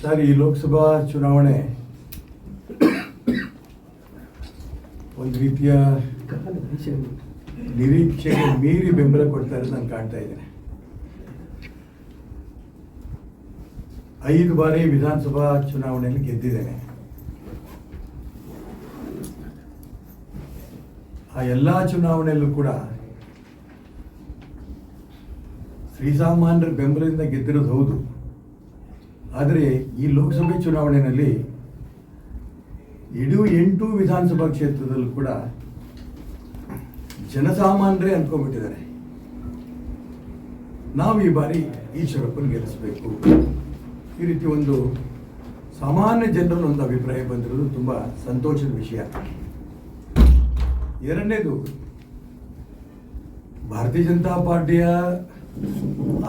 Sir ಈ ಲೋಕಸಭಾ ಚುನಾವಣೆ. ಒಂದು ರೀತಿಯ ನಿರೀಕ್ಷೆಗೆ ಮೀರಿ ಬೆಂಬಲ ಕೊಡ್ತಾ ಇರೋದು ನಾನು ಕಾಣ್ತಾ ಇದ್ದೇನೆ ಐದು ಬಾರಿ ವಿಧಾನಸಭಾ ಚುನಾವಣೆಯಲ್ಲಿ ಗೆದ್ದಿದ್ದೇನೆ. ಆ ಎಲ್ಲ ಚುನಾವಣೆಯಲ್ಲೂ ಕೂಡ ಶ್ರೀಸಾಮಾನ್ಯರ ಬೆಂಬಲದಿಂದ ಗೆದ್ದಿರೋದು ಹೌದು. ಆದರೆ ಈ ಲೋಕಸಭೆ ಚುನಾವಣೆಯಲ್ಲಿ ಇಡೀ ಎಂಟು ವಿಧಾನಸಭಾ ಕ್ಷೇತ್ರದಲ್ಲೂ ಕೂಡ ಜನಸಾಮಾನ್ಯರೇ ಅಂದ್ಕೊಂಡ್ಬಿಟ್ಟಿದ್ದಾರೆ. ನಾವು ಈ ಬಾರಿ ಈಶ್ವರಪ್ಪನ ಗೆಲ್ಲಿಸಬೇಕು. ಈ ರೀತಿ ಒಂದು ಸಾಮಾನ್ಯ ಜನರಲ್ಲಿ ಒಂದು ಅಭಿಪ್ರಾಯ ಬಂದಿರೋದು ತುಂಬ ಸಂತೋಷದ ವಿಷಯ. ಎರಡನೇದು, ಭಾರತೀಯ ಜನತಾ ಪಾರ್ಟಿಯ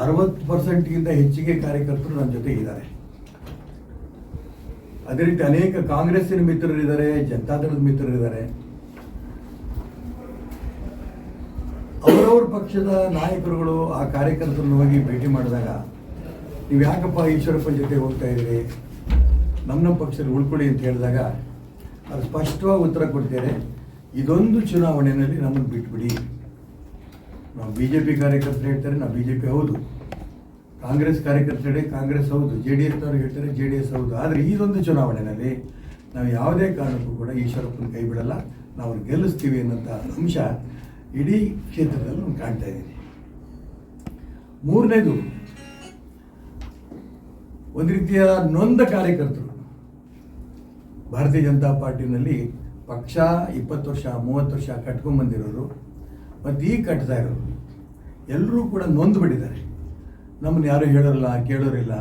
ಅರವತ್ತು ಪರ್ಸೆಂಟ್ಗಿಂತ ಹೆಚ್ಚಿಗೆ ಕಾರ್ಯಕರ್ತರು ನನ್ನ ಜೊತೆ ಇದ್ದಾರೆ. ಅದೇ ರೀತಿ ಅನೇಕ ಕಾಂಗ್ರೆಸ್ಸಿನ ಮಿತ್ರರಿದ್ದಾರೆ ಜನತಾದಳದ ಮಿತ್ರರಿದ್ದಾರೆ. ಅವರವ್ರ ಪಕ್ಷದ ನಾಯಕರುಗಳು ಆ ಕಾರ್ಯಕರ್ತರನ್ನು ಹೋಗಿ ಭೇಟಿ ಮಾಡಿದಾಗ, ನೀವು ಯಾಕಪ್ಪ ಈಶ್ವರಪ್ಪನ ಜೊತೆ ಹೋಗ್ತಾ ಇದ್ದೀರಿ? ನಮ್ಮ ನಮ್ಮ ಪಕ್ಷದಲ್ಲಿ ಉಳ್ಕೊಳ್ಳಿ ಅಂತ ಹೇಳಿದಾಗ, ಅದು ಸ್ಪಷ್ಟವಾಗಿ ಉತ್ತರ ಕೊಡ್ತೇನೆ, ಇದೊಂದು ಚುನಾವಣೆಯಲ್ಲಿ ನಮ್ಮನ್ನು ಬಿಟ್ಬಿಡಿ. ನಾವು ಬಿ ಜೆ ಪಿ ಕಾರ್ಯಕರ್ತರು ಹೇಳ್ತಾರೆ, ನಾವು ಬಿ ಜೆ ಪಿ ಹೌದು. ಕಾಂಗ್ರೆಸ್ ಕಾರ್ಯಕರ್ತರು, ಕಾಂಗ್ರೆಸ್ ಹೌದು, ಜೆ ಡಿ ಎಸ್ನವರು ಹೇಳ್ತಾರೆ ಜೆ ಡಿ ಎಸ್ ಹೌದು. ಆದರೆ ಇದೊಂದು ಚುನಾವಣೆಯಲ್ಲಿ ನಾವು ಯಾವುದೇ ಕಾರಣಕ್ಕೂ ಕೂಡ ಈಶ್ವರಪ್ಪನ ಕೈ ಬಿಡಲ್ಲ. ನಾವು ಗೆಲ್ಲಿಸ್ತೀವಿ ಅನ್ನೋಂಥ ಅಂಶ ಇಡೀ ಕ್ಷೇತ್ರದಲ್ಲಿ ನಾನು ಕಾಣ್ತಾ ಇದ್ದೀನಿ ಮೂರನೇದು, ಒಂದು ರೀತಿಯ ನೊಂದ ಕಾರ್ಯಕರ್ತರು. ಭಾರತೀಯ ಜನತಾ ಪಾರ್ಟಿನಲ್ಲಿ ಪಕ್ಷ ಇಪ್ಪತ್ತು ವರ್ಷ, ಮೂವತ್ತು ವರ್ಷ ಕಟ್ಕೊಂಡ್ಬಂದಿರೋರು ಮತ್ತು ಈಗ ಕಟ್ತಾ ಇರೋರು. ಎಲ್ಲರೂ ಕೂಡ ನೊಂದು ಬಿಟ್ಟಿದ್ದಾರೆ. ನಮ್ಮನ್ನು ಯಾರು ಹೇಳೋರಲ್ಲ, ಕೇಳೋರಿಲ್ಲ.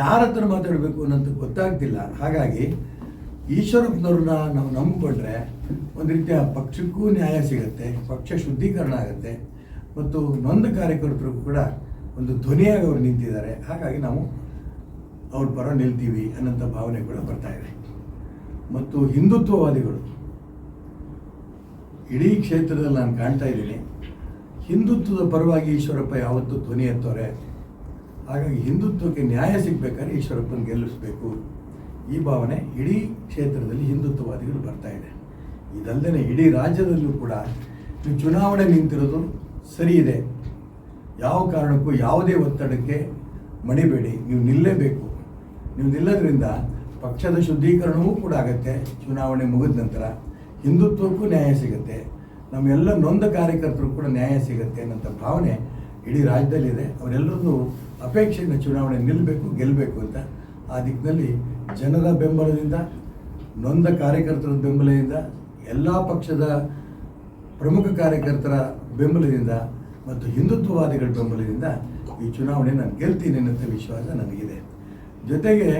ಯಾರ ಹತ್ರ ಮಾತಾಡಬೇಕು ಅನ್ನೋದು ಗೊತ್ತಾಗ್ತಿಲ್ಲ. ಹಾಗಾಗಿ ಈಶ್ವರಪ್ಪನವ್ರನ್ನ ನಾವು ನಂಬಿಕೊಂಡ್ರೆ ಒಂದು ರೀತಿಯ ಪಕ್ಷಕ್ಕೂ ನ್ಯಾಯ ಸಿಗುತ್ತೆ, ಪಕ್ಷ ಶುದ್ಧೀಕರಣ ಆಗುತ್ತೆ, ಮತ್ತು ನೊಂದ ಕಾರ್ಯಕರ್ತರಿಗೂ ಕೂಡ ಒಂದು ಧ್ವನಿಯಾಗಿ ಅವರು ನಿಂತಿದ್ದಾರೆ. ಹಾಗಾಗಿ ನಾವು ಅವ್ರ ಪರ ನಿಲ್ತೀವಿ ಅನ್ನೋಂಥ ಭಾವನೆ ಕೂಡ ಬರ್ತಾ ಇದೆ. ಮತ್ತು ಹಿಂದುತ್ವವಾದಿಗಳು, ಇಡೀ ಕ್ಷೇತ್ರದಲ್ಲಿ ನಾನು ಕಾಣ್ತಾ ಇದ್ದೀನಿ. ಹಿಂದುತ್ವದ ಪರವಾಗಿ ಈಶ್ವರಪ್ಪ ಯಾವತ್ತೂ ಧ್ವನಿ ಎತ್ತೋರೆ, ಹಾಗಾಗಿ ಹಿಂದುತ್ವಕ್ಕೆ ನ್ಯಾಯ ಸಿಗಬೇಕಾದ್ರೆ ಈಶ್ವರಪ್ಪನ ಗೆಲ್ಲಿಸಬೇಕು. ಈ ಭಾವನೆ ಇಡೀ ಕ್ಷೇತ್ರದಲ್ಲಿ ಹಿಂದುತ್ವವಾದಿಗಳು ಬರ್ತಾ ಇದೆ. ಇದಲ್ಲದೆ ಇಡೀ ರಾಜ್ಯದಲ್ಲೂ ಕೂಡ ನೀವು ಚುನಾವಣೆ ನಿಂತಿರೋದು ಸರಿ ಇದೆ. ಯಾವ ಕಾರಣಕ್ಕೂ ಯಾವುದೇ ಒತ್ತಡಕ್ಕೆ ಮಣಿಬೇಡಿ. ನೀವು ನಿಲ್ಲಲೇಬೇಕು ನೀವು ನಿಲ್ಲೋದ್ರಿಂದ ಪಕ್ಷದ ಶುದ್ಧೀಕರಣವೂ ಕೂಡ ಆಗುತ್ತೆ. ಚುನಾವಣೆ ಮುಗಿದ ನಂತರ ಹಿಂದುತ್ವಕ್ಕೂ ನ್ಯಾಯ ಸಿಗುತ್ತೆ. ನಮ್ಮೆಲ್ಲ ನೊಂದ ಕಾರ್ಯಕರ್ತರು ಕೂಡ ನ್ಯಾಯ ಸಿಗುತ್ತೆ ಅನ್ನೋಂಥ ಭಾವನೆ ಇಡೀ ರಾಜ್ಯದಲ್ಲಿದೆ. ಅವರೆಲ್ಲರನ್ನೂ ಅಪೇಕ್ಷೆಯಿಂದ ಚುನಾವಣೆ ನಿಲ್ಲಬೇಕು ಗೆಲ್ಲಬೇಕು ಅಂತ ಆ ದಿಕ್ಕಿನಲ್ಲಿ ಜನರ ಬೆಂಬಲದಿಂದ, ನೊಂದ ಕಾರ್ಯಕರ್ತರ ಬೆಂಬಲದಿಂದ, ಎಲ್ಲ ಪಕ್ಷದ ಪ್ರಮುಖ ಕಾರ್ಯಕರ್ತರ ಬೆಂಬಲದಿಂದ ಮತ್ತು ಹಿಂದುತ್ವವಾದಿಗಳ ಬೆಂಬಲದಿಂದ ಈ ಚುನಾವಣೆ ನಾನು ಗೆಲ್ತೀನಿ ಅನ್ನೋಂಥ ವಿಶ್ವಾಸ ನನಗಿದೆ. ಜೊತೆಗೆ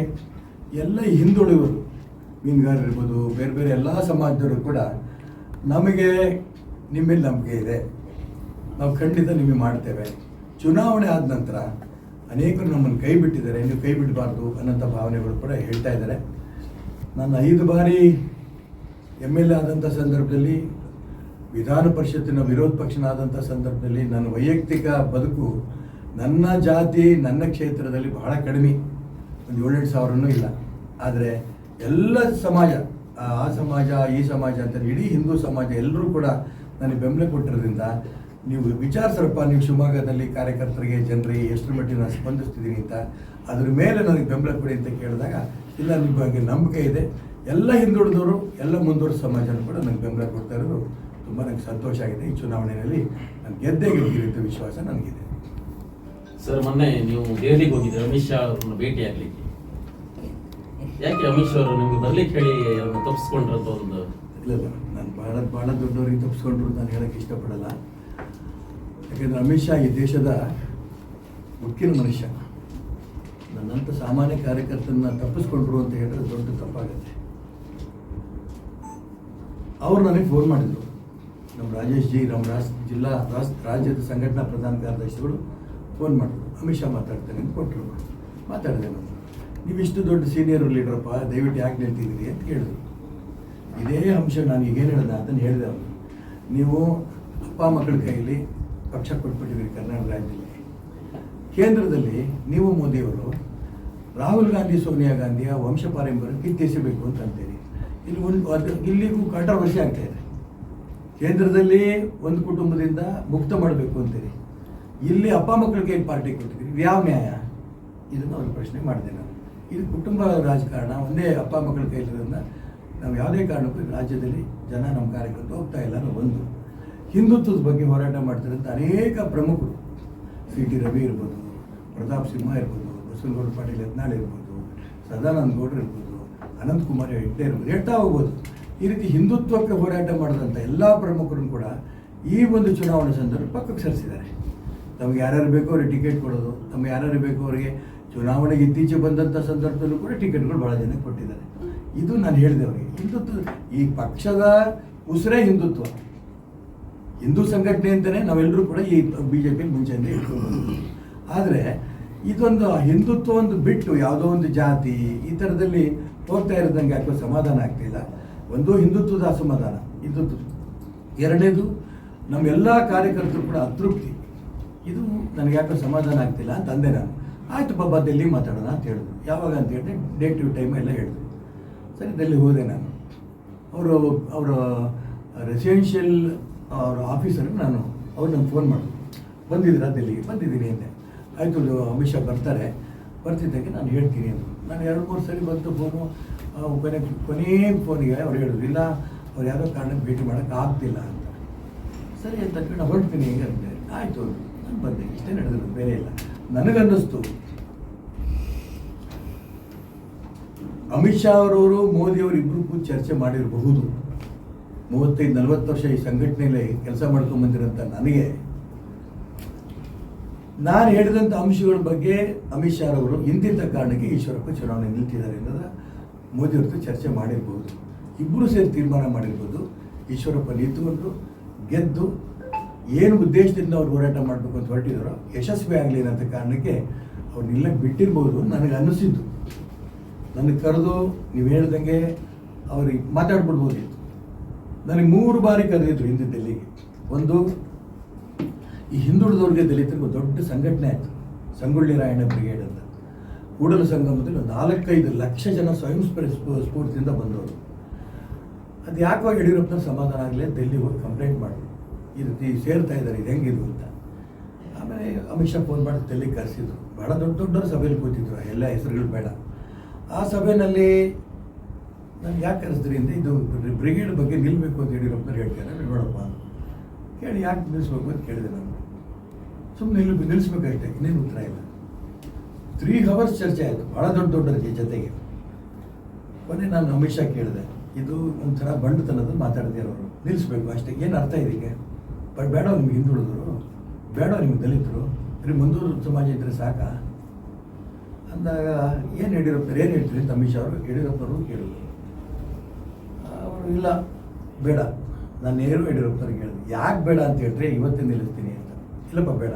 ಎಲ್ಲ ಹಿಂದುಳಿವರು ಮೀನುಗಾರರು ಇರ್ಬೋದು ಬೇರೆ ಬೇರೆ ಎಲ್ಲ ಸಮಾಜದವರು ಕೂಡ ನಮಗೆ ನಿಮ್ಮಲ್ಲಿ ನಂಬಿಕೆ ಇದೆ. ನಾವು ಖಂಡಿತ ನಿಮಗೆ ಮಾಡ್ತೇವೆ. ಚುನಾವಣೆ ಆದ ನಂತರ ಅನೇಕರು ನಮ್ಮನ್ನು ಕೈ ಬಿಟ್ಟಿದ್ದಾರೆ. ನೀವು ಕೈ ಬಿಡಬಾರ್ದು ಅನ್ನೋಂಥ ಭಾವನೆಗಳು ಕೂಡ ಹೇಳ್ತಾ ಇದ್ದಾರೆ. ನಾನು ಐದು ಬಾರಿ ಎಂ ಎಲ್ ಎ ಆದಂಥ ಸಂದರ್ಭದಲ್ಲಿ, ವಿಧಾನ ಪರಿಷತ್ತಿನ ವಿರೋಧ ಪಕ್ಷನಾದಂಥ ಸಂದರ್ಭದಲ್ಲಿ ನನ್ನ ವೈಯಕ್ತಿಕ ಬದುಕು ನನ್ನ ಜಾತಿ, ನನ್ನ ಕ್ಷೇತ್ರದಲ್ಲಿ ಬಹಳ ಕಡಿಮೆ. ಒಂದು ಏಳೆಂಟು ಸಾವಿರನೂ ಇಲ್ಲ. ಆದರೆ ಎಲ್ಲ ಸಮಾಜ, ಆ ಸಮಾಜ, ಈ ಸಮಾಜ ಅಂತ ಇಡೀ ಹಿಂದೂ ಸಮಾಜ ಎಲ್ಲರೂ ಕೂಡ ನನಗೆ ಬೆಂಬಲ ಕೊಟ್ಟಿರೋದ್ರಿಂದ ನೀವು ವಿಚಾರಿಸ್ರಪ್ಪ ನೀವು ಶಿವಮೊಗ್ಗದಲ್ಲಿ ಕಾರ್ಯಕರ್ತರಿಗೆ ಜನರಿಗೆ ಎಷ್ಟು ಮಟ್ಟಿಗೆ ನಾನು ಸ್ಪಂದಿಸ್ತಿದ್ದೀನಿ ಅಂತ ಅದ್ರ ಮೇಲೆ ನನಗೆ ಬೆಂಬಲ ಕೊಡಿ ಅಂತ ಕೇಳಿದಾಗ, ಇಲ್ಲ, ನಿಮ್ಮ ಬಗ್ಗೆ ನಂಬಿಕೆ ಇದೆ. ಎಲ್ಲ ಹಿಂದುಳಿದವರು, ಎಲ್ಲ ಮುಂದುವರೆದ ಸಮಾಜನ ಕೂಡ ನನಗೆ ಬೆಂಬಲ ಕೊಡ್ತಾ ಇರೋದು ತುಂಬ ನನಗೆ ಸಂತೋಷ ಆಗಿದೆ. ಈ ಚುನಾವಣೆಯಲ್ಲಿ ನಾನು ಗೆದ್ದೇ ಗೆಲ್ತೀನಿ ಅಂತ ವಿಶ್ವಾಸ ನನಗಿದೆ. ಸರ್, ಮೊನ್ನೆ ನೀವು ದೆಹಲಿಗೆ ಹೋಗಿದ್ದೆ ಅಮಿತ್ ಶಾ ಅವ್ರನ್ನ ಭೇಟಿ ಆಗ್ಲಿಕ್ಕೆ. ಯಾಕೆ ಅಮಿತ್ ಶಾ ಅವರು ನಿಮ್ಗೆ ಬರ್ಲಿಕ್ಕೆ ಹೇಳಿ, ಅವ್ರನ್ನ ತಪ್ಪಿಸ್ಕೊಂಡ್ರಂತ ಒಂದು ಇಲ್ಲ ನಾನು ಭಾಳ ಭಾಳ ದೊಡ್ಡವರಿಗೆ ತಪ್ಪಿಸ್ಕೊಂಡ್ರು ನಾನು ಹೇಳೋಕ್ಕೆ ಇಷ್ಟಪಡಲ್ಲ. ಯಾಕೆಂದರೆ ಅಮಿತ್ ಶಾ ಈ ದೇಶದ ಮುಖ್ಯ ಮನುಷ್ಯ. ನನ್ನಂಥ ಸಾಮಾನ್ಯ ಕಾರ್ಯಕರ್ತನ ತಪ್ಪಿಸ್ಕೊಂಡ್ರು ಅಂತ ಹೇಳಿದ್ರೆ ದೊಡ್ಡ ತಪ್ಪಾಗುತ್ತೆ. ಅವ್ರು ನನಗೆ ಫೋನ್ ಮಾಡಿದರು. ನಮ್ಮ ರಾಜೇಶ್ ಜಿ ನಮ್ಮ ರಾಜ್, ಜಿಲ್ಲಾ ರಾಜ್, ರಾಜ್ಯದ ಸಂಘಟನಾ ಪ್ರಧಾನ ಕಾರ್ಯದರ್ಶಿಗಳು ಫೋನ್ ಮಾಡಿದ್ರು. ಅಮಿತ್ ಶಾ ಮಾತಾಡ್ತೇನೆ ಅಂತ ಕೊಟ್ಟರು ಮಾತಾಡಿದೆ ನಾನು. ನೀವು ಇಷ್ಟು ದೊಡ್ಡ ಸೀನಿಯರ್ ಲೀಡ್ರಪ್ಪ ದಯವಿಟ್ಟು ಯಾಕೆ ನಿಲ್ತಿದ್ದೀರಿ ಅಂತ ಕೇಳಿದ್ರು. ಇದೇ ಅಂಶ ನಾನು ಈಗೇನು ಹೇಳಿದೆ ಅದನ್ನು ಹೇಳಿದೆ ಅವರು. ನೀವು ಅಪ್ಪ ಮಕ್ಕಳ ಕೈಯಲ್ಲಿ ಪಕ್ಷ ಕೊಟ್ಬಿಟ್ಟಿದ್ದೀರಿ ಕರ್ನಾಟಕ ರಾಜ್ಯದಲ್ಲಿ. ಕೇಂದ್ರದಲ್ಲಿ ನೀವು ಮೋದಿಯವರು ರಾಹುಲ್ ಗಾಂಧಿ, ಸೋನಿಯಾ ಗಾಂಧಿಯ ವಂಶ ಪಾರಂಪರ್ಯ ಕಿತ್ತೆಸಬೇಕು ಅಂತ ಅಂತೀರಿ. ಇಲ್ಲಿ ಒಂದು ಇಲ್ಲಿಗೂ ಕಾಂಟ್ರವರ್ಸಿ ಆಗ್ತಾ ಇದೆ. ಕೇಂದ್ರದಲ್ಲಿ ಒಂದು ಕುಟುಂಬದಿಂದ ಮುಕ್ತ ಮಾಡಬೇಕು ಅಂತೀರಿ. ಇಲ್ಲಿ ಅಪ್ಪ ಮಕ್ಕಳಿಗೆ ಏನು ಪಾರ್ಟಿ ಕೊಟ್ಟಿದ್ದೀರಿ? ಯಾವ ನ್ಯಾಯ? ಇದನ್ನು ಅವ್ರು ಪ್ರಶ್ನೆ ಮಾಡಿದೆ ನಾನು. ಇದು ಕುಟುಂಬ ರಾಜಕಾರಣ, ಒಂದೇ ಅಪ್ಪ ಮಕ್ಕಳ ಕೈಲಿರೋದ್ರಿಂದ ನಾವು ಯಾವುದೇ ಕಾರಣಕ್ಕೂ ರಾಜ್ಯದಲ್ಲಿ ಜನ ನಮ್ಮ ಕಾರ್ಯಕರ್ತರು ಹೋಗ್ತಾ ಇಲ್ಲ ಅನ್ನೋ ಒಂದು ಹಿಂದುತ್ವದ ಬಗ್ಗೆ ಹೋರಾಟ ಮಾಡ್ತಿರೋಂಥ ಅನೇಕ ಪ್ರಮುಖರು. ಸಿ ಟಿ ರವಿ ಇರ್ಬೋದು, ಪ್ರತಾಪ್ ಸಿಂಹ ಇರ್ಬೋದು ಬಸವನಗೌಡ ಪಾಟೀಲ್ ಯತ್ನಾಳ್ ಇರ್ಬೋದು, ಸದಾನಂದ ಗೌಡ್ರು ಇರ್ಬೋದು ಅನಂತಕುಮಾರ್ ಹೆಗ್ಡೆ ಇರ್ಬೋದು, ಹೇಳ್ತಾ ಹೋಗ್ಬೋದು. ಈ ರೀತಿ ಹಿಂದುತ್ವಕ್ಕೆ ಹೋರಾಟ ಮಾಡಿದಂಥ ಎಲ್ಲ ಪ್ರಮುಖರನ್ನು ಕೂಡ ಈ ಒಂದು ಚುನಾವಣೆ ಸಂದರ್ಭ ಪಕ್ಕಕ್ಕೆ ಸರಿಸಿದ್ದಾರೆ. ತಮಗೆ ಯಾರ್ಯಾರು ಬೇಕೋ ಅವ್ರಿಗೆ ಟಿಕೆಟ್ ಕೊಡೋದು, ತಮಗೆ ಯಾರ್ಯಾರು ಬೇಕೋ ಅವರಿಗೆ ಚುನಾವಣೆಗೆ ಇತ್ತೀಚೆಗೆ ಬಂದಂಥ ಸಂದರ್ಭದಲ್ಲೂ ಕೂಡ ಟಿಕೆಟ್ಗಳು ಭಾಳ ಜನಕ್ಕೆ ಕೊಟ್ಟಿದ್ದಾರೆ. ಇದು ನಾನು ಹೇಳಿದೆ ಅವರಿಗೆ. ಹಿಂದುತ್ವ, ಈ ಪಕ್ಷದ ಉಸಿರೇ ಹಿಂದುತ್ವ. ಹಿಂದೂ ಸಂಘಟನೆ ಅಂತಲೇ ನಾವೆಲ್ಲರೂ ಕೂಡ ಈ ಬಿ ಜೆ ಪಿ ಮುಂಚೆಯಿಂದ ಇಟ್ಕೊಂಡು ಆದರೆ ಇದೊಂದು ಹಿಂದುತ್ವ ಒಂದು ಬಿಟ್ಟು ಯಾವುದೋ ಒಂದು ಜಾತಿ ಈ ಥರದಲ್ಲಿ ತೋರ್ತಾ ಇರೋದಂಗೆ ಯಾಕೋ ಸಮಾಧಾನ ಆಗ್ತಿಲ್ಲ ಒಂದು ಹಿಂದುತ್ವದ ಅಸಮಾಧಾನ, ಹಿಂದುತ್ವ. ಎರಡನೇದು ನಮ್ಮೆಲ್ಲ ಕಾರ್ಯಕರ್ತರು ಕೂಡ ಅತೃಪ್ತಿ. ಇದು ನನಗೆ ಯಾಕೋ ಸಮಾಧಾನ ಆಗ್ತಿಲ್ಲ ಅಂತ ಅಂದೆ ನಾನು. ಆಯ್ತು ಬಾಬಾ ಡೆಲ್ಲಿ ಮಾತಾಡೋಣ ಅಂತ ಹೇಳಿದ್ರು. ಯಾವಾಗ ಅಂತ ಹೇಳಿದ್ರೆ ಡೇ ಟು ಟೈಮ್ ಎಲ್ಲ ಹೇಳಿದ್ರು. ಸರಿ ಡೆಲ್ಲಿ ಹೋದೆ ನಾನು. ಅವರು, ಅವರ ರೆಸಿಡೆನ್ಷಿಯಲ್ ಅವರ ಆಫೀಸರ್ಗೆ ನಾನು ಅವ್ರು ಫೋನ್ ಮಾಡಿದೆ. ಬಂದಿದ್ದೀರಾ ದೆಲ್ಲಿಗೆ? ಬಂದಿದ್ದೀನಿ ಅಂದೆ. ಆಯಿತು, ಅಮಿತ್ ಶಾ ಬರ್ತಾರೆ. ಬರ್ತಿದ್ದಕ್ಕೆ ನಾನು ಹೇಳ್ತೀನಿ ಅಂತ ನಾನು ಎರಡು, ಮೂರು ಸರಿ ಬಂತು ಫೋನು ಕೊನೆ, ಕೊನೇ ಫೋನಿಗೆ ಅವ್ರು ಹೇಳಿದ್ರು, ಇಲ್ಲ, ಅವ್ರು ಯಾವುದೋ ಕಾರಣಕ್ಕೆ ಭೇಟಿ ಮಾಡೋಕ್ಕೆ ಆಗ್ತಿಲ್ಲ ಅಂತ. ಸರಿ ಅಂತ ನಾನು ಹೊರಡ್ತೀನಿ ಹೇಗೆ ಅಂದೆ. ಆಯಿತು, ನಾನು ಬಂದೆ. ಇಷ್ಟೇ ನಡೆದಿರೋದು, ಬೇರೆ ಇಲ್ಲ. ನನಗನ್ನಿಸ್ತು ಅಮಿತ್ ಶಾ ಅವರವರು ಮೋದಿ ಅವರು ಇಬ್ಬರು ಕೂತು ಚರ್ಚೆ ಮಾಡಿರಬಹುದು. ಮೂವತ್ತೈದು, ನಲವತ್ತು ವರ್ಷ ಈ ಸಂಘಟನೆಯಲ್ಲಿ ಕೆಲಸ ಮಾಡ್ಕೊಂಡು ಬಂದಿರೋಂಥ ನನಗೆ, ನಾನು ಹೇಳಿದಂಥ ಅಂಶಗಳ ಬಗ್ಗೆ ಅಮಿತ್ ಶಾ ಅವರು ಇಂತಿಂಥ ಕಾರಣಕ್ಕೆ ಈಶ್ವರಪ್ಪ ಚುನಾವಣೆ ನಿಲ್ತಿದ್ದಾರೆ ಮೋದಿ ಅವ್ರ ಚರ್ಚೆ ಮಾಡಿರ್ಬೋದು. ಇಬ್ಬರು ಸೇರಿ ತೀರ್ಮಾನ ಮಾಡಿರ್ಬೋದು. ಈಶ್ವರಪ್ಪ ನಿಂತುಕೊಂಡು ಗೆದ್ದು ಏನು ಉದ್ದೇಶದಿಂದ ಅವ್ರು ಹೋರಾಟ ಮಾಡಬೇಕು ಅಂತ ಹೊರಟಿದಾರೋ ಯಶಸ್ವಿ ಆಗಲಿ ಅನ್ನೋ ಕಾರಣಕ್ಕೆ ಅವ್ರು ನಿಲ್ಲಕ್ಕೆ ಬಿಟ್ಟಿರ್ಬೋದು ನನಗೆ ಅನ್ನಿಸಿದ್ದು. ನನಗೆ ಕರೆದು ನೀವು ಹೇಳ್ದಂಗೆ ಅವ್ರಿಗೆ ಮಾತಾಡ್ಬಿಡ್ಬೋದಿತ್ತು ನನಗೆ ಮೂರು ಬಾರಿ ಕರೆದಿದ್ರು ಹಿಂದೆ ಡೆಲ್ಲಿಗೆ ಒಂದು, ಈ ಹಿಂದುಳಿದವ್ರಿಗೆ ದಲಿತರಿಗೆ ದೊಡ್ಡ ಸಂಘಟನೆ ಆಯಿತು, ಸಂಗೊಳ್ಳಿ ರಾಯಣ್ಣ ಬ್ರಿಗೇಡ್ ಅಂತ. ಕೂಡಲ ಸಂಗಮದಲ್ಲಿ ಒಂದು ನಾಲ್ಕೈದು ಲಕ್ಷ ಜನ ಸ್ವಯಂ ಸ್ಫೂರ್- ಸ್ಫೂ- ಸ್ಫೂರ್ತಿಯಿಂದ ಬಂದವರು. ಅದು ಯಾಕೆ ಯಡಿಯೂರಪ್ಪನ ಸಮಾಧಾನ ಆಗಲಿ ಡೆಲ್ಲಿ ಹೋಗಿ ಕಂಪ್ಲೇಂಟ್ ಮಾಡಿದ್ರು ಈ ರೀತಿ ಸೇರ್ತಾ ಇದ್ದಾರೆ ಇದು ಹೆಂಗಿದು ಅಂತ. ಆಮೇಲೆ ಅಮಿತ್ ಶಾ ಫೋನ್ ಮಾಡಿ ಡೆಲ್ಲಿಗೆ ಕರೆಸಿದ್ರು. ಭಾಳ ದೊಡ್ಡ ದೊಡ್ಡವ್ರ ಸಭೆಯಲ್ಲಿ ಕೂತಿದ್ರು, ಎಲ್ಲ ಹೆಸರುಗಳು ಬೇಡ. ಆ ಸಭೆಯಲ್ಲಿ ನಾನು ಯಾಕೆ ಕರೆಸಿದ್ರಿ ಅಂತ ಇದು ಬ್ರಿಗೇಡ್ ಬಗ್ಗೆ ನಿಲ್ಲಬೇಕು ಅಂತ ಯಡಿಯೂರಪ್ಪನವ್ರು ಹೇಳ್ತಾರೆ ನೋಡಪ್ಪ ಕೇಳಿ ಯಾಕೆ ನಿಲ್ಲಿಸ್ಬೇಕು ಅಂತ ಕೇಳಿದೆ ನಾನು. ಸುಮ್ಮನೆ ನಿಲ್ಲ ನಿಲ್ಲಿಸ್ಬೇಕಾಯ್ತು, ಇನ್ನೇನು ಉತ್ತರ ಇಲ್ಲ. ತ್ರೀ ಹವರ್ಸ್ ಚರ್ಚೆ ಆಯಿತು ಭಾಳ ದೊಡ್ಡ ದೊಡ್ಡ ಜೊತೆಗೆ. ಕೊನೆ ನಾನು ಅಮಿತ್ ಶಾ ಕೇಳಿದೆ, ಇದು ಒಂಥರ ಬಂಡುತನದ ಮಾತಾಡ್ತಿರೋರು ನಿಲ್ಲಿಸ್ಬೇಕು ಅಷ್ಟೇ, ಏನು ಅರ್ಥ ಇದಕ್ಕೆ ಬಟ್ ಬೇಡ ನಿಮ್ಗೆ ಹಿಂದುಳಿದ್ರು ಬೇಡ ನಿಮ್ಗೆ ದಲಿತರು ಬರೀ ಮುಂದೂರು ಸಮಾಜ ಇದ್ದರೆ ಸಾಕಾ? ಅಂದಾಗ ಏನು ಯಡಿಯೂರಪ್ಪ ಏನು ಹೇಳ್ತೀರಿ ಅಮಿತ್ ಶಾ ಅವರು? ಯಡಿಯೂರಪ್ಪನವರು ಕೇಳಿದ್ರು. ಅವರು ಇಲ್ಲ, ಬೇಡ. ನಾನು ನೇರು ಯಡಿಯೂರಪ್ಪನವ್ರಿಗೆ ಹೇಳಿದೆ. ಯಾಕೆ ಬೇಡ ಅಂತ ಹೇಳಿದ್ರೆ ಇವತ್ತೇ ನಿಲ್ಲಿಸ್ತೀನಿ ಅಂತ. ಇಲ್ಲಪ್ಪ, ಬೇಡ.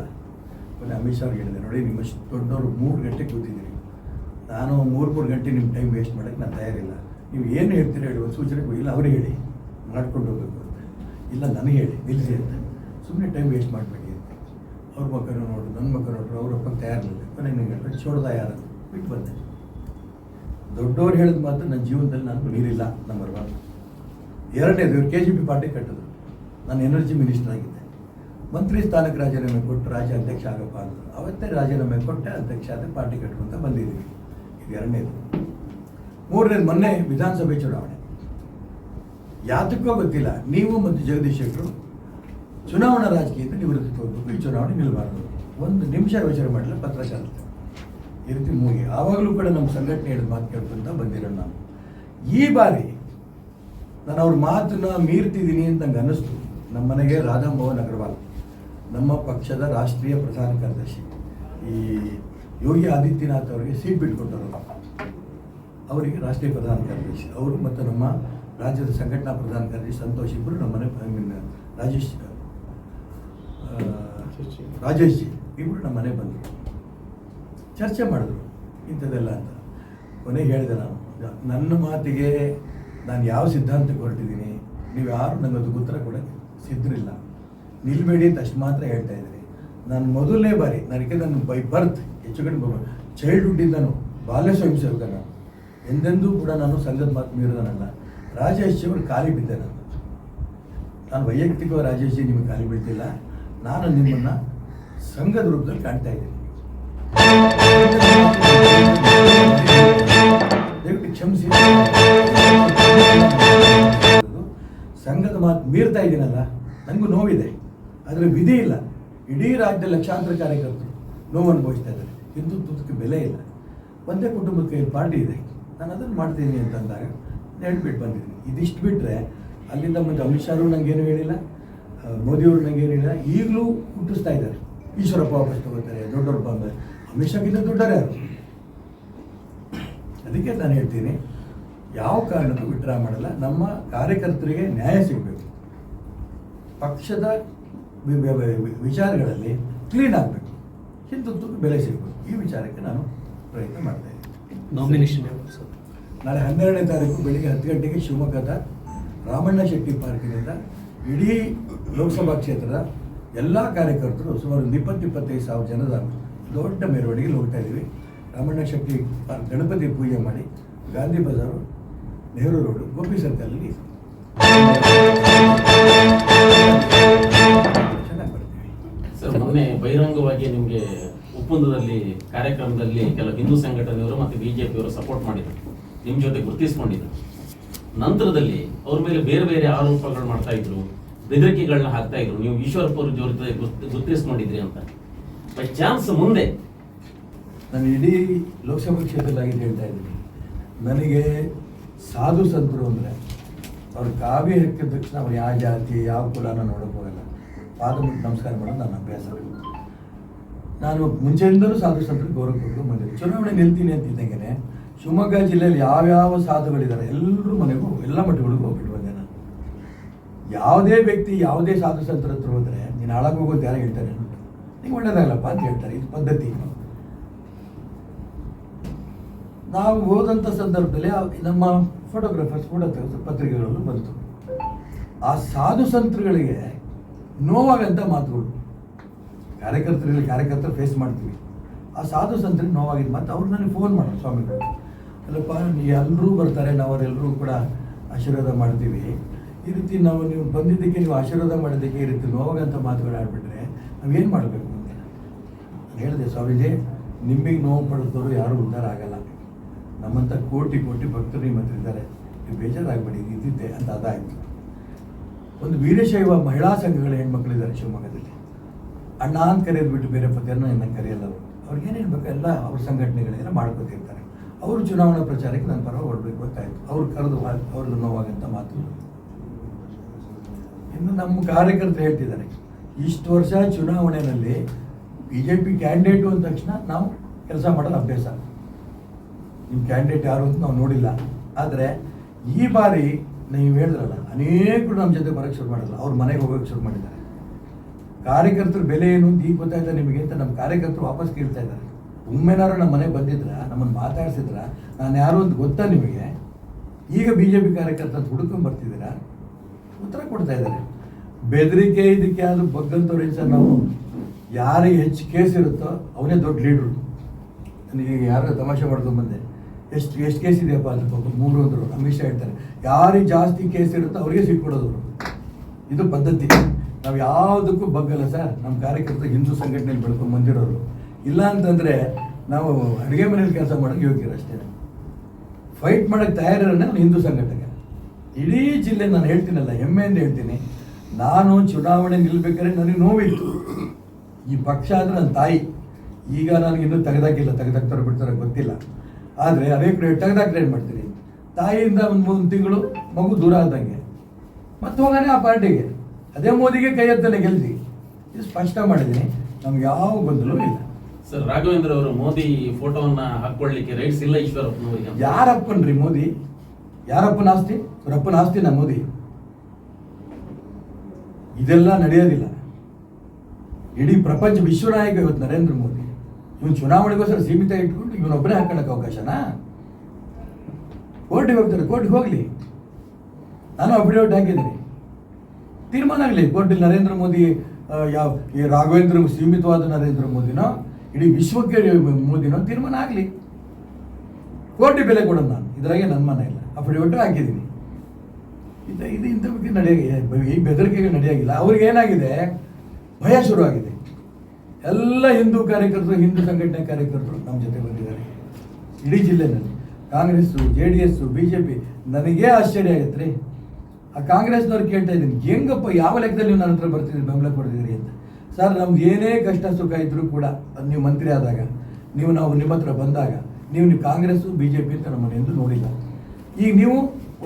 ಕೊನೆ ಅಮಿತ್ ಶಾ ಅವ್ರಿಗೆ ಹೇಳಿದೆ, ನೋಡಿ ನಿಮ್ಮಷ್ಟು ದೊಡ್ಡವರು ಮೂರು ಗಂಟೆ ಕೂತಿದ್ದೀರಿ. ನಾನು ಮೂರು ಮೂರು ಗಂಟೆ ನಿಮ್ಮ ಟೈಮ್ ವೇಸ್ಟ್ ಮಾಡೋಕ್ಕೆ ನಾನು ತಯಾರಿಲ್ಲ. ನೀವು ಏನು ಹೇಳ್ತೀರಿ ಹೇಳಿ, ಒಂದು ಸೂಚನೆ ಇಲ್ಲ ಅವ್ರಿಗೆ ಹೇಳಿ. ಮಾಡ್ಕೊಂಡು ಹೋಗ್ಬೇಕು ಅಂತ. ಇಲ್ಲ, ನನಗೆ ಹೇಳಿ ನಿಲ್ಲಿಸಿ ಅಂತ. ಸುಮ್ಮನೆ ಟೈಮ್ ವೇಸ್ಟ್ ಮಾಡಬೇಡಿ ಅಂತ. ಅವ್ರ ಮಕ್ಕಳು ನೋಡು ನನ್ನ ಮಕ್ಕಳು ನೋಡ್ರು ಅವ್ರ ಅಪ್ಪ ತಯಾರಿಲ್ಲ. ಕೊನೆಗೆ ನಂಗೆ ಹೇಳ್ಬೇಕು ಚೋಡ್ದ ಯಾರು ಬಿಟ್ಟು ಬಂದೆ. ದೊಡ್ಡವ್ರು ಹೇಳಿದ ಮಾತ್ರ ನನ್ನ ಜೀವನದಲ್ಲಿ ನಾನು ಮೀರಿಲ್ಲ ನಂಬರ್ ಒನ್ ಎರಡನೇದು ಇವ್ರು ಕೆ ಜಿ ಪಿ ಪಾರ್ಟಿ ಕಟ್ಟಿದ್ರು. ನಾನು ಎನರ್ಜಿ ಮಿನಿಸ್ಟರ್ ಆಗಿದ್ದೆ. ಮಂತ್ರಿ ಸ್ಥಾನಕ್ಕೆ ರಾಜೀನಾಮೆ ಕೊಟ್ಟು ರಾಜ್ಯ ಅಧ್ಯಕ್ಷ ಆಗಪ್ಪ ಅಂದರು. ಅವತ್ತೇ ರಾಜೀನಾಮೆ ಕೊಟ್ಟೆ, ಅಧ್ಯಕ್ಷ ಆದರೆ ಪಾರ್ಟಿ ಕಟ್ಕೊಂತ ಬಂದಿದ್ದೀವಿ ಇದು ಎರಡನೇದು. ಮೂರನೇದು, ಮೊನ್ನೆ ವಿಧಾನಸಭೆ ಚುನಾವಣೆ. ಯಾತಕ್ಕೋ ಗೊತ್ತಿಲ್ಲ, ನೀವು ಮತ್ತು ಜಗದೀಶ್ ಶೆಟ್ಟರು ಚುನಾವಣಾ ರಾಜಕೀಯದಿಂದ ನಿವೃತ್ತಿ ಹೋಗ್ಬೇಕು ಈ ಚುನಾವಣೆ ನಿಲ್ಲಬಾರ್ದು ಒಂದು ನಿಮಿಷ ಯೋಚನೆ ಮಾಡಲಿಲ್ಲ ಪತ್ರಕರ್ತ ಈ ರೀತಿ ಮೂಗಿ. ಆವಾಗಲೂ ಕೂಡ ನಮ್ಮ ಸಂಘಟನೆ ಹೇಳಿದ ಮಾತು ಕೇಳ್ಕೊಂತ ಬಂದಿರೋ ನಾನು. ಈ ಬಾರಿ ನಾನು ಅವ್ರ ಮಾತನ್ನ ಮೀರ್ತಿದ್ದೀನಿ ಅಂತ ನಂಗೆ ಅನ್ನಿಸ್ತು. ನಮ್ಮ ಮನೆಗೆ ರಾಧಾ ಮೋಹನ್ ಅಗರ್ವಾಲ್, ನಮ್ಮ ಪಕ್ಷದ ರಾಷ್ಟ್ರೀಯ ಪ್ರಧಾನ ಕಾರ್ಯದರ್ಶಿ. ಈ ಯೋಗಿ ಆದಿತ್ಯನಾಥ್ ಅವರಿಗೆ ಸೀಟ್ ಬಿಟ್ಕೊಟ್ಟರು. ಅವರಿಗೆ ರಾಷ್ಟ್ರೀಯ ಪ್ರಧಾನ ಕಾರ್ಯದರ್ಶಿ. ಅವರು ಮತ್ತು ನಮ್ಮ ರಾಜ್ಯದ ಸಂಘಟನಾ ಪ್ರಧಾನ ಕಾರ್ಯದರ್ಶಿ ಸಂತೋಷ್ ಇಬ್ಬರು ನಮ್ಮ ಮನೆ, ಐ ಮೀನ್, ರಾಜೇಶ್ ರಾಜೇಶ್ ಜಿ ಇಬ್ಬರು ನಮ್ಮ ಮನೆ ಬಂದರು. ಚರ್ಚೆ ಮಾಡಿದ್ರು ಇಂಥದ್ದೆಲ್ಲ ಅಂತ. ಕೊನೆಗೆ ಹೇಳಿದೆ ನಾನು ನನ್ನ ಮಾತಿಗೆ ನಾನು ಯಾವ ಸಿದ್ಧಾಂತಕ್ಕೆ ಹೊರಟಿದ್ದೀನಿ, ನೀವು ಯಾರು ನನಗದು ಉತ್ತರ ಕೊಡೋಕ್ಕೆ ಸಿದ್ಧರಿಲ್ಲ. ನಿಲ್ಬೇಡಿ ಅಂತ ಅಷ್ಟು ಮಾತ್ರ ಹೇಳ್ತಾ ಇದ್ದೀನಿ. ನಾನು ಮೊದಲನೇ ಬಾರಿ ನನಗೆ ನನ್ನ ಬೈ ಬರ್ತ್ ಹೆಚ್ಚು ಕಡಿಮೆ ಚೈಲ್ಡ್ಹುಡ್ಡಿಂದನು ಬಾಲ್ಯ ಸ್ವಯಂ ಸೇವಕ ನಾನು ಎಂದೆಂದೂ ಕೂಡ ನಾನು ಸಂಘದ ಮಾತು ಮೀರಿದನಲ್ಲ. ರಾಜೇಶ್ ಅವರು ಖಾಲಿ ಬಿದ್ದೆ ನಾನು. ನಾನು ವೈಯಕ್ತಿಕವಾಗಿ ರಾಜೇಶ್ ನಿಮಗೆ ಖಾಲಿ ಬೀಳ್ತಿಲ್ಲ. ನಾನು ನಿಮ್ಮನ್ನು ಸಂಘದ ರೂಪದಲ್ಲಿ ಕಾಣ್ತಾ ಇದ್ದೀನಿ. ಸಂಘದ ಮಾತು ಮೀರ್ತಾ ಇದ್ದೀನಲ್ಲ ನನಗೂ ನೋವಿದೆ. ಆದರೆ ವಿಧಿ ಇಲ್ಲ. ಇಡೀ ರಾಜ್ಯದ ಲಕ್ಷಾಂತರ ಕಾರ್ಯಕರ್ತರು ನೋವು ಅನುಭವಿಸ್ತಾ ಇದ್ದಾರೆ. ಹಿಂದುತ್ವಕ್ಕೆ ಬೆಲೆ ಇಲ್ಲ. ಒಂದೇ ಕುಟುಂಬಕ್ಕೆ ಪಾರ್ಟಿ ಇದೆ. ನಾನು ಅದನ್ನು ಮಾಡ್ತೀನಿ ಅಂತಂದಾಗ ಹೇಳ್ಬಿಟ್ಟು ಬಂದಿದ್ದೀನಿ. ಇದಿಷ್ಟು ಬಿಟ್ಟರೆ ಅಲ್ಲಿಂದ ಮುಂದೆ ಅಮಿತ್ ಶಾ ನನಗೇನು ಹೇಳಿಲ್ಲ ಮೋದಿಯವರು ನನಗೇನು ಹೇಳಿಲ್ಲ. ಈಗಲೂ ಹುಟ್ಟಿಸ್ತಾ ಇದ್ದಾರೆ. ಈಶ್ವರಪ್ಪ ವಾಪಸ್ ತಗೋತಾರೆ, ದೊಡ್ಡವ್ರು ಬಂದ ಅಮಿತ್ ದುಡ್ಡರೇ ಯಾರು ಅದಕ್ಕೆ ನಾನು ಹೇಳ್ತೀನಿ ಯಾವ ಕಾರಣಕ್ಕೂ ವಿಡ್ರಾ ಮಾಡಲ್ಲ. ನಮ್ಮ ಕಾರ್ಯಕರ್ತರಿಗೆ ನ್ಯಾಯ ಸಿಗಬೇಕು. ಪಕ್ಷದ ವಿಚಾರಗಳಲ್ಲಿ ಕ್ಲೀನ್ ಆಗಬೇಕು. ಹಿಂದುತ್ವಕ್ಕೆ ಬೆಲೆ ಸಿಗಬೇಕು ಈ ವಿಚಾರಕ್ಕೆ ನಾನು ಪ್ರಯತ್ನ ಮಾಡ್ತಾ ಇದ್ದೀನಿ. ನಾಮಿನೇಷನ್ ನಾಳೆ ಹನ್ನೆರಡನೇ ತಾರೀಕು ಬೆಳಿಗ್ಗೆ ಹತ್ತು ಗಂಟೆಗೆ ಶಿವಮೊಗ್ಗದ ರಾಮಣ್ಣ ಶೆಟ್ಟಿ ಪಾರ್ಕಿನಿಂದ ಇಡೀ ಲೋಕಸಭಾ ಕ್ಷೇತ್ರದ ಎಲ್ಲ ಕಾರ್ಯಕರ್ತರು ಸುಮಾರು ಒಂದು ಇಪ್ಪತ್ತು ಇಪ್ಪತ್ತೈದು ಸಾವಿರ ಜನದ ದೊಡ್ಡ ಮೆರವಣಿಗೆಯಲ್ಲಿ ಹೋಗ್ತಾ ಇದ್ದೀವಿ. ರಾಮಣ್ಣ ಶೆಟ್ಟಿ ಗಣಪತಿ ಪೂಜೆ ಮಾಡಿ ಗಾಂಧಿ ಬಜಾರ್, ನೆಹರು ರೋಡು, ಗೋಪಿ ಸರ್ಕಲಲ್ಲಿ ಮೊನ್ನೆ ಬಹಿರಂಗವಾಗಿ ನಿಮಗೆ ಒಪ್ಪಂದದಲ್ಲಿ ಕಾರ್ಯಕ್ರಮದಲ್ಲಿ ಕೆಲವು ಹಿಂದೂ ಸಂಘಟನೆಯವರು ಮತ್ತು ಬಿಜೆಪಿಯವರು ಸಪೋರ್ಟ್ ಮಾಡಿದ್ರು. ನಿಮ್ಮ ಜೊತೆ ಗುರುತಿಸ್ಕೊಂಡಿದ್ರು. ನಂತರದಲ್ಲಿ ಅವ್ರ ಮೇಲೆ ಬೇರೆ ಬೇರೆ ಆರೋಪಗಳು ಮಾಡ್ತಾ ಇದ್ರು, ಬೆದರಿಕೆಗಳನ್ನ ಹಾಕ್ತಾ ಇದ್ರು. ನೀವು ಈಶ್ವರಪ್ಪ ಜೊತೆ ಗುರುತಿಸ್ಕೊಂಡಿದ್ರಿ ಅಂತ. ಬೈ ಚಾನ್ಸ್ ಮುಂದೆ. ನಾನು ಇಡೀ ಲೋಕಸಭಾ ಕ್ಷೇತ್ರದಲ್ಲಿ ಹೇಳ್ತಾ ಇದ್ದೀನಿ. ನನಗೆ ಸಾಧು ಸಂತರು ಅಂದರೆ ಅವ್ರ ಕಾವ್ಯ ಹಾಕಿದ ತಕ್ಷಣ ಅವ್ರು ಯಾವ ಜಾತಿ, ಯಾವ ಕುಲನ ನೋಡೋಕೆ ಹೋಗಲ್ಲ. ಪಾದ ನಮಸ್ಕಾರ ಮಾಡೋದು ನನ್ನ ಅಭ್ಯಾಸ. ನಾನು ಮುಂಚೆಯಿಂದಲೂ ಸಾಧು ಸಂತ್ರ ಗೌರವ ಕೊಟ್ಟು ಬಂದಿದ್ದೆ ಚುನಾವಣೆ ನಿಲ್ತೀನಿ ಅಂತಿದ್ದಂಗೆ ಶಿವಮೊಗ್ಗ ಜಿಲ್ಲೆಯಲ್ಲಿ ಯಾವ್ಯಾವ ಸಾಧುಗಳಿದ್ದಾರೆ ಎಲ್ಲರೂ ಮನೆಗೂ, ಎಲ್ಲ ಮಠಗಳಿಗೂ ಹೋಗ್ಬಿಟ್ಟು ಬಂದೆ ನಾನು. ಯಾವುದೇ ವ್ಯಕ್ತಿ, ಯಾವುದೇ ಸಾಧು ಸಂತರ ಹತ್ರ ಹೋದರೆ ನೀನು ಹಾಳಾಗೋಗೋದು ಯಾರು ಹೇಳ್ತಾರೆ? ನಿಂಗೆ ಅಂತ ಹೇಳ್ತಾರೆ ಇದು ಪದ್ಧತಿ. ನಾವು ಹೋದಂಥ ಸಂದರ್ಭದಲ್ಲಿ ನಮ್ಮ ಫೋಟೋಗ್ರಾಫರ್ಸ್ ಕೂಡ ತೆಗೆದು ಪತ್ರಿಕೆಗಳಲ್ಲೂ ಬಂತು. ಆ ಸಾಧು ಸಂತರುಗಳಿಗೆ ನೋವಾಗಂತ ಮಾತುಗಳು. ಕಾರ್ಯಕರ್ತರಲ್ಲಿ ಕಾರ್ಯಕರ್ತರು ಫೇಸ್ ಮಾಡ್ತೀವಿ. ಆ ಸಾಧು ಸಂತರಿಗೆ ನೋವಾಗಿದ್ದು ಮತ್ತು ಅವ್ರು ನನಗೆ ಫೋನ್ ಮಾಡೋರು, ಸ್ವಾಮಿಗಳು. ಅಲ್ಲಪ್ಪ ಎಲ್ಲರೂ ಬರ್ತಾರೆ, ನಾವು ಅವರೆಲ್ಲರೂ ಕೂಡ ಆಶೀರ್ವಾದ ಮಾಡ್ತೀವಿ. ಈ ರೀತಿ ನಾವು ನೀವು ಬಂದಿದ್ದಕ್ಕೆ, ನೀವು ಆಶೀರ್ವಾದ ಮಾಡಿದ್ದಕ್ಕೆ ಈ ರೀತಿ ನೋವಾಗಂತ ಮಾತುಗಳು ಆಡ್ಬಿಟ್ರೆ ನಾವೇನು ಮಾಡಬೇಕು? ಹೇಳಿದೆ, ಸ್ವಾಮೀಜಿ ನಿಮಗೆ ನೋವು ಪಡೆದವರು ಯಾರೂ ಉದ್ಧಾರ ಆಗಲ್ಲ. ನಮ್ಮಂಥ ಕೋಟಿ ಕೋಟಿ ಭಕ್ತರು ನಿಮ್ಮ ಹತ್ರ ಇದ್ದಾರೆ. ನೀವು ಬೇಜಾರಾಗಬೇಡಿ ಇದ್ದಿದ್ದೆ ಅಂತ ಅದಾಯಿತು. ಒಂದು ವೀರಶೈವ ಮಹಿಳಾ ಸಂಘಗಳ ಹೆಣ್ಮಕ್ಳಿದ್ದಾರೆ ಶಿವಮೊಗ್ಗದಲ್ಲಿ. ಅಣ್ಣ ಅಂತ ಕರೆಯೋದು ಬಿಟ್ಟು ಬೇರೆ ಪದ್ಯನ ಎಲ್ಲ ಕರೆಯಲ್ಲ ಅವರು. ಅವ್ರಿಗೆ ಏನು ಹೇಳ್ಬೇಕು? ಎಲ್ಲ ಅವ್ರ ಸಂಘಟನೆಗಳೆಲ್ಲ ಮಾಡ್ಕೊತಿರ್ತಾರೆ. ಅವರು ಚುನಾವಣಾ ಪ್ರಚಾರಕ್ಕೆ ನನ್ನ ಪರವಾಗಿ ಹೊರಡ್ಬೇಕು ಗೊತ್ತಾಯಿತು. ಅವ್ರು ಕರೆದು ಅವ್ರದ್ದು ನೋವಾಗಂತ ಮಾತು. ಇನ್ನು ನಮ್ಮ ಕಾರ್ಯಕರ್ತರು ಹೇಳ್ತಿದ್ದಾರೆ, ಇಷ್ಟು ವರ್ಷ ಚುನಾವಣೆಯಲ್ಲಿ ಬಿ ಜೆ ಪಿ ಕ್ಯಾಂಡಿಡೇಟು ಅಂದ ತಕ್ಷಣ ನಾವು ಕೆಲಸ ಮಾಡೋದು ಅಭ್ಯಾಸ. ನಿಮ್ಮ ಕ್ಯಾಂಡಿಡೇಟ್ ಯಾರು ಅಂತ ನಾವು ನೋಡಿಲ್ಲ. ಆದರೆ ಈ ಬಾರಿ ನೀವು ಹೇಳಿದ್ರಲ್ಲ, ಅನೇಕರು ನಮ್ಮ ಜೊತೆ ಬರೋಕ್ಕೆ ಶುರು ಮಾಡಲ್ಲ ಅವ್ರ ಮನೆಗೆ ಹೋಗೋಕ್ಕೆ ಶುರು ಮಾಡಿದ್ದಾರೆ. ಕಾರ್ಯಕರ್ತರ ಬೆಲೆ ಏನು ಅಂತ ಈಗ ಗೊತ್ತಾಯ್ತಾ ನಿಮಗೆ ಅಂತ ನಮ್ಮ ಕಾರ್ಯಕರ್ತರು ವಾಪಸ್ ಕೇಳ್ತಾ ಇದ್ದಾರೆ. ಒಮ್ಮೆನಾರು ನಮ್ಮ ಮನೆಗೆ ಬಂದಿದ್ರೆ ನಮ್ಮನ್ನು ಮಾತಾಡ್ಸಿದ್ರ, ನಾನು ಯಾರು ಅಂತ ಗೊತ್ತಾ ನಿಮಗೆ? ಈಗ ಬಿ ಜೆ ಪಿ ಕಾರ್ಯಕರ್ತ ಹುಡ್ಕೊಂಡ್ ಬರ್ತಿದ್ದೀರಾ? ಉತ್ತರ ಕೊಡ್ತಾ ಇದ್ದಾರೆ. ಬೆದರಿಕೆ ಇದಕ್ಕೆ ಆದರೂ ಬಗ್ಗಂತವ್ರು ಸರ್ ನಾವು? ಯಾರಿಗೆ ಹೆಚ್ಚು ಕೇಸ್ ಇರುತ್ತೋ ಅವನೇ ದೊಡ್ಡ ಲೀಡ್ರು ನನಗೆ ಯಾರು ತಮಾಷೆ ಮಾಡ್ಕೊಂಡು ಬಂದೆ. ಎಷ್ಟು ಎಷ್ಟು ಕೇಸ್ ಇದೆಯಪ್ಪ ಅಂತ ಮೂರು ಅಂದರು. ಅಮಿತ್ ಶಾ ಹೇಳ್ತಾರೆ, ಯಾರಿಗೆ ಜಾಸ್ತಿ ಕೇಸ್ ಇರುತ್ತೋ ಅವ್ರಿಗೆ ಸೀಟ್ ಕೊಡೋದು. ಇದು ಪದ್ಧತಿ. ನಾವು ಯಾವುದಕ್ಕೂ ಬಗ್ಗಲ್ಲ ಸರ್. ನಮ್ಮ ಕಾರ್ಯಕರ್ತ ಹಿಂದೂ ಸಂಘಟನೆಯಲ್ಲಿ ಬೆಳ್ಕೊಂಡು ಬಂದಿರೋರು. ಇಲ್ಲ ಅಂತಂದರೆ ನಾವು ಅಡುಗೆ ಮನೇಲಿ ಕೆಲಸ ಮಾಡೋಕ್ಕೆ ಯೋಗ್ಯರು ಅಷ್ಟೇ. ಫೈಟ್ ಮಾಡೋಕ್ಕೆ ತಯಾರಿರೋಣ ನಾನು ಹಿಂದೂ ಸಂಘಟನೆ. ಇಡೀ ಜಿಲ್ಲೆ ನಾನು ಹೇಳ್ತೀನಲ್ಲ, ಹೆಮ್ಮೆಯಿಂದ ಹೇಳ್ತೀನಿ. ನಾನು ಚುನಾವಣೆ ನಿಲ್ಬೇಕಾದ್ರೆ ನನಗೆ ನೋವಿತ್ತು. ಈ ಪಕ್ಷ ಅಂದರೆ ನನ್ನ ತಾಯಿ. ಈಗ ನನಗೆ ಇನ್ನೂ ತೆಗೆದಾಕಿಲ್ಲ ತೆಗೆದಾಕ್ತಾರೋ ಬಿಡ್ತಾರೋ ಗೊತ್ತಿಲ್ಲ. ಆದರೆ ಅದೇ ಕಡೆ ತೆಗೆದಾಕ್ರೆ ಏನು ಮಾಡ್ತೀನಿ ತಾಯಿಯಿಂದ ಒಂದು ಮೂರು ತಿಂಗಳು ಮಗು ದೂರ ಆದಂಗೆ. ಮತ್ತೆ ಹೋಗೋಣ ಆ ಪಾರ್ಟಿಗೆ. ಅದೇ ಮೋದಿಗೆ ಕೈ ಎತ್ತಲೇ ಗೆಲ್ಲಿ ಇದು ಸ್ಪಷ್ಟ ಮಾಡಿದ್ದೀನಿ. ನಮ್ಗೆ ಯಾವ ಗೊಂದಲವೂ ಇಲ್ಲ. ಸರ್ ರಾಘವೇಂದ್ರ ಅವರು ಮೋದಿ ಫೋಟೋವನ್ನ ಹಾಕೊಳ್ಳಿಕ್ಕೆ ರೈಟ್ಸ್ ಇಲ್ಲ ಈಶ್ವರಪ್ಪನವರಿಗೆ ಯಾರು ಯಾರಪ್ಪನ್ರಿ ಮೋದಿ? ಯಾರಪ್ಪನ ಆಸ್ತಿ? ಅವರಪ್ಪನ ಆಸ್ತಿನ ಮೋದಿ. ಇದೆಲ್ಲ ನಡೆಯೋದಿಲ್ಲ. ಇಡೀ ಪ್ರಪಂಚ ವಿಶ್ವನಾಯಕ ಇವತ್ತು ನರೇಂದ್ರ ಮೋದಿ. ಇವನು ಚುನಾವಣೆಗೋಸ್ಕರ ಸೀಮಿತ ಇಟ್ಕೊಂಡು ಇವನೊಬ್ಬನೇ ಹಾಕೊಳ್ಳೋಕೆ ಅವಕಾಶನಾ? ಕೋರ್ಟಿಗೆ ಹೋಗ್ತಾರೆ, ಕೋರ್ಟಿಗೆ ಹೋಗಲಿ. ನಾನು ಅಫಿಡೇವಿಟ್ ಹಾಕಿದ್ದೀನಿ. ತೀರ್ಮಾನ ಆಗಲಿ, ಕೋರ್ಟಲ್ಲಿ ನರೇಂದ್ರ ಮೋದಿ ಯಾವ ಈ ರಾಘವೇಂದ್ರ ಸೀಮಿತವಾದ ನರೇಂದ್ರ ಮೋದಿನೋ, ಇಡೀ ವಿಶ್ವಕ್ಕೆ ಮೋದಿನೋ ತೀರ್ಮಾನ ಆಗಲಿ. ಕೋಟಿ ಬೆಲೆ ಕೊಡೋದು ನಾನು. ಇದ್ರಾಗೆ ನನ್ನ ಮನೆ ಇಲ್ಲ. ಅಫಿಡವಿಟ್ ಹಾಕಿದ್ದೀನಿ. ಇದು ಇದು ಇಂಥ ಬಗ್ಗೆ ನಡೆಯ ಈ ಬೆದರಿಕೆಗೆ ನಡೆಯಾಗಿಲ್ಲ. ಅವ್ರಿಗೆ ಏನಾಗಿದೆ ಭಯ ಶುರುವಾಗಿದೆ. ಎಲ್ಲ ಹಿಂದೂ ಕಾರ್ಯಕರ್ತರು, ಹಿಂದೂ ಸಂಘಟನೆ ಕಾರ್ಯಕರ್ತರು ನಮ್ಮ ಜೊತೆ ಬಂದಿದ್ದಾರೆ. ಇಡೀ ಜಿಲ್ಲೆನಲ್ಲಿ. Congress, J D S, B J P, ನನಗೇ ಆಶ್ಚರ್ಯ ಆಗತ್ತೆ ರೀ. ಆ ಕಾಂಗ್ರೆಸ್ನವ್ರು ಕೇಳ್ತಾ ಇದ್ದೀನಿ, ಹೆಂಗಪ್ಪ, ಯಾವ ಲೆಕ್ಕದಲ್ಲಿ ನೀವು ನನ್ನ ಹತ್ರ ಬರ್ತಿದ್ದೀರಿ, ಬೆಂಬಲ ಕೊಡ್ತಿದ್ದೀರಿ ಅಂತ? ಸರ್, ನಮ್ದು ಏನೇ ಕಷ್ಟ ಸುಖ ಇದ್ದರೂ ಕೂಡ ಅದು ನೀವು ಮಂತ್ರಿ ಆದಾಗ, ನೀವು ನಾವು ನಿಮ್ಮ ಹತ್ರ ಬಂದಾಗ, ನೀವು ನೀವು ಕಾಂಗ್ರೆಸ್ಸು, ಬಿ ಜೆ ಪಿ ಅಂತ ನಮ್ಮನ್ನು ಎಂದು ನೋಡಿಲ್ಲ. ಈಗ ನೀವು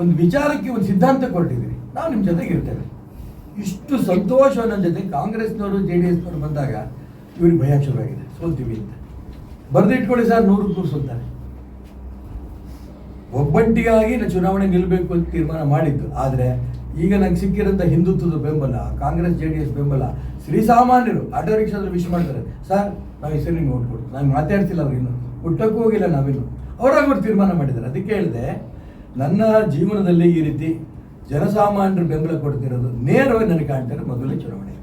ಒಂದು ವಿಚಾರಕ್ಕೆ ಒಂದು ಸಿದ್ಧಾಂತ ಕೊಟ್ಟಿದ್ದೀರಿ. ನಾವು ನಿಮ್ಮ ಜೊತೆಗೆ ಇರ್ತೇವೆ. ಇಷ್ಟು ಸಂತೋಷ ನನ್ನ ಜೊತೆ ಕಾಂಗ್ರೆಸ್ನವರು, ಜೆ ಡಿ ಎಸ್ನವರು ಬಂದಾಗ ಇವ್ರಿಗೆ ಭಯ ಶುರುವಾಗಿದೆ. ಸೋಲ್ತೀವಿ ಅಂತ. ಬರೆದಿಟ್ಕೊಳ್ಳಿ ಸರ್, ನೂರು ನೂರು ಸೋಲ್ತಾರೆ ಒಬ್ಬಂಟಿಗಾಗಿ ನಾನು ಚುನಾವಣೆ ನಿಲ್ಲಬೇಕು ಅಂತ ತೀರ್ಮಾನ ಮಾಡಿದ್ದು. ಆದರೆ ಈಗ ನಂಗೆ ಸಿಕ್ಕಿರೋಂಥ ಹಿಂದುತ್ವದ ಬೆಂಬಲ, ಕಾಂಗ್ರೆಸ್, ಜೆ ಡಿ ಎಸ್ ಬೆಂಬಲ ಶ್ರೀಸಾಮಾನ್ಯರು ಆಟೋ ರಿಕ್ಷಾದಲ್ಲಿ ವಿಶ್ ಮಾಡ್ತಾರೆ. ಸರ್, ನಾವು ಹೆಸರಿಗೆ ಓಟ್ ಕೊಡ್ತೀವಿ. ನಾನು ಮಾತಾಡ್ತಿಲ್ಲ ಅವ್ರು ಇನ್ನು. ಹುಟ್ಟಕ್ಕೂ ಹೋಗಿಲ್ಲ ನಾವಿನ್ನು. ಅವರಾಗ ಅವ್ರು ತೀರ್ಮಾನ ಮಾಡಿದ್ದಾರೆ. ಅದಕ್ಕೆ ಹೇಳಿದೆ, ನನ್ನ ಜೀವನದಲ್ಲಿ ಈ ರೀತಿ ಜನಸಾಮಾನ್ಯರು ಬೆಂಬಲ ಕೊಡ್ತಿರೋದು ನೇರವಾಗಿ ನನಗೆ ಕಾಣ್ತಾರೆ ಮೊದಲನೇ ಚುನಾವಣೆ.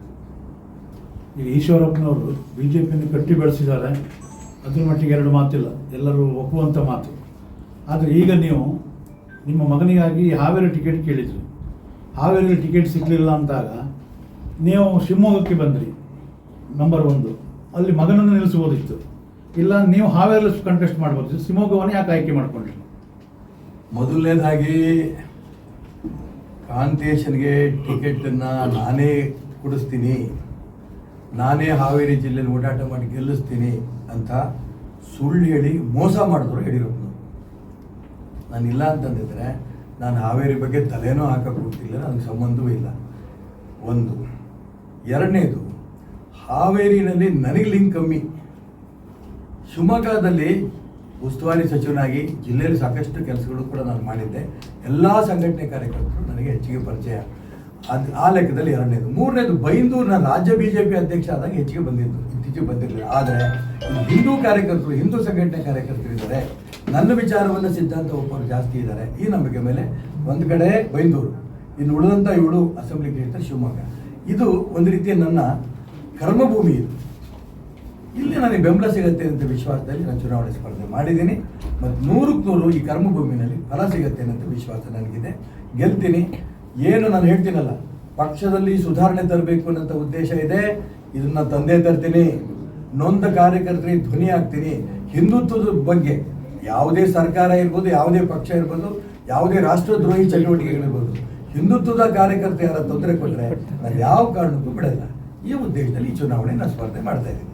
ಈಗ ಈಶ್ವರಪ್ಪನವರು ಬಿ ಜೆ ಪಿಯನ್ನು ಕಟ್ಟಿ ಬೆಳೆಸಿದ್ದಾರೆ. ಅದ್ರ ಮಟ್ಟಿಗೆ ಎರಡು ಮಾತಿಲ್ಲ. ಎಲ್ಲರೂ ಒಪ್ಪುವಂಥ ಮಾತು. ಆದರೆ ಈಗ ನೀವು ನಿಮ್ಮ ಮಗನಿಗಾಗಿ ಹಾವೇರಿ ಟಿಕೆಟ್ ಕೇಳಿದ್ರು. ಹಾವೇರಿ ಟಿಕೆಟ್ ಸಿಗಲಿಲ್ಲ ಅಂದಾಗ ನೀವು ಶಿವಮೊಗ್ಗಕ್ಕೆ ಬಂದ್ರಿ ನಂಬರ್ ಒಂದು. ಅಲ್ಲಿ ಮಗನನ್ನು ನಿಲ್ಲಿಸ್ಬೋದಿತ್ತು ಇಲ್ಲ ನೀವು ಹಾವೇರಿ ಕಂಟೆಸ್ಟ್ ಮಾಡ್ಬೋದಿತ್ತು. ಶಿವಮೊಗ್ಗವನ್ನೇ ಯಾಕೆ ಆಯ್ಕೆ ಮಾಡ್ಕೊಂಡ್ರಿ? ಮೊದಲನೇದಾಗಿ ಕಾಂತೇಶನ್ಗೆ ಟಿಕೆಟನ್ನು ನಾನೇ ಕೊಡಿಸ್ತೀನಿ. ನಾನೇ ಹಾವೇರಿ ಜಿಲ್ಲೆಯಲ್ಲಿ ಓಡಾಟ ಮಾಡಿ ಗೆಲ್ಲಿಸ್ತೀನಿ ಅಂತ ಸುಳ್ಳು ಹೇಳಿ ಮೋಸ ಮಾಡಿದ್ರು ಯಡಿಯೂರಪ್ಪನವರು ಇಲ್ಲ ಅಂತಂದಿದ್ರೆ ನಾನು ಹಾವೇರಿ ಬಗ್ಗೆ ತಲೆನೂ ಹಾಕಕ್ಕೆ ಹೋಗ್ತಿಲ್ಲ, ನನಗೆ ಸಂಬಂಧವೂ ಇಲ್ಲ. ಒಂದು. ಎರಡನೇದು, ಹಾವೇರಿನಲ್ಲಿ ನನಗೆ ಲಿಂಕ್ ಕಮ್ಮಿ. ಶಿವಮೊಗ್ಗದಲ್ಲಿ ಉಸ್ತುವಾರಿ ಸಚಿವನಾಗಿ ಜಿಲ್ಲೆಯಲ್ಲಿ ಸಾಕಷ್ಟು ಕೆಲಸಗಳು ಕೂಡ ನಾನು ಮಾಡಿದ್ದೆ. ಎಲ್ಲ ಸಂಘಟನೆ ಕಾರ್ಯಕರ್ತರು ನನಗೆ ಹೆಚ್ಚಿಗೆ ಪರಿಚಯ. ಅದು ಆ ಲೆಕ್ಕದಲ್ಲಿ ಎರಡನೇದು. ಮೂರನೇದು, ಬೈಂದೂರಿನ ರಾಜ್ಯ ಬಿ ಜೆ ಪಿ ಅಧ್ಯಕ್ಷ ಆದಾಗ ಹೆಚ್ಚಿಗೆ ಬಂದಿದ್ದು, ಇತ್ತೀಚೆಗೆ ಬಂದಿರಲಿಲ್ಲ. ಆದರೆ ಹಿಂದೂ ಕಾರ್ಯಕರ್ತರು, ಹಿಂದೂ ಸಂಘಟನೆ ಕಾರ್ಯಕರ್ತರು ಇದ್ದಾರೆ. ನನ್ನ ವಿಚಾರವನ್ನು ಸಿದ್ಧಾಂತ ಒಪ್ಪೋರು ಜಾಸ್ತಿ ಇದ್ದಾರೆ. ಈ ನಂಬಿಕೆ ಮೇಲೆ ಒಂದು ಕಡೆ ಬೈಂದೂರು, ಇನ್ನು ಉಳಿದಂಥ ಇವಳು ಅಸೆಂಬ್ಲಿ ಕ್ಷೇತ್ರ ಶಿವಮೊಗ್ಗ. ಇದು ಒಂದು ರೀತಿಯ ನನ್ನ ಕರ್ಮಭೂಮಿ ಇದು. ಇಲ್ಲಿ ನನಗೆ ಬೆಂಬಲ ಸಿಗುತ್ತೆ ಅಂತ ವಿಶ್ವಾಸದಲ್ಲಿ ನಾನು ಚುನಾವಣೆ ಸ್ಪರ್ಧೆ ಮಾಡಿದ್ದೀನಿ. ಮತ್ತು ನೂರಕ್ಕೆ ನೂರು ಈ ಕರ್ಮಭೂಮಿನಲ್ಲಿ ಫಲ ಸಿಗುತ್ತೆ ಅನ್ನೋಂಥ ವಿಶ್ವಾಸ ನನಗಿದೆ. ಗೆಲ್ತೀನಿ. ಏನು ನಾನು ಹೇಳ್ತೀನಲ್ಲ, ಪಕ್ಷದಲ್ಲಿ ಸುಧಾರಣೆ ತರಬೇಕು ಅನ್ನೋಂಥ ಉದ್ದೇಶ ಇದೆ. ಇದನ್ನು ತಂದೆ ತರ್ತೀನಿ. ನೊಂದ ಕಾರ್ಯಕರ್ತರಿಗೆ ಧ್ವನಿ ಆಗ್ತೀನಿ ಹಿಂದುತ್ವದ ಬಗ್ಗೆ ಯಾವುದೇ ಸರ್ಕಾರ ಇರ್ಬೋದು, ಯಾವುದೇ ಪಕ್ಷ ಇರ್ಬೋದು, ಯಾವುದೇ ರಾಷ್ಟ್ರದ್ರೋಹಿ ಚಟುವಟಿಕೆಗಳಿರ್ಬೋದು, ಹಿಂದುತ್ವದ ಕಾರ್ಯಕರ್ತ ಯಾರ ತೊಂದರೆ ಕೊಟ್ಟರೆ ನಾನು ಯಾವ ಕಾರಣಕ್ಕೂ ಬಿಡಲ್ಲ. ಈ ಉದ್ದೇಶದಲ್ಲಿ ಈ ಚುನಾವಣೆ ಸ್ಪರ್ಧೆ ಮಾಡ್ತಾ ಇದ್ದೀನಿ.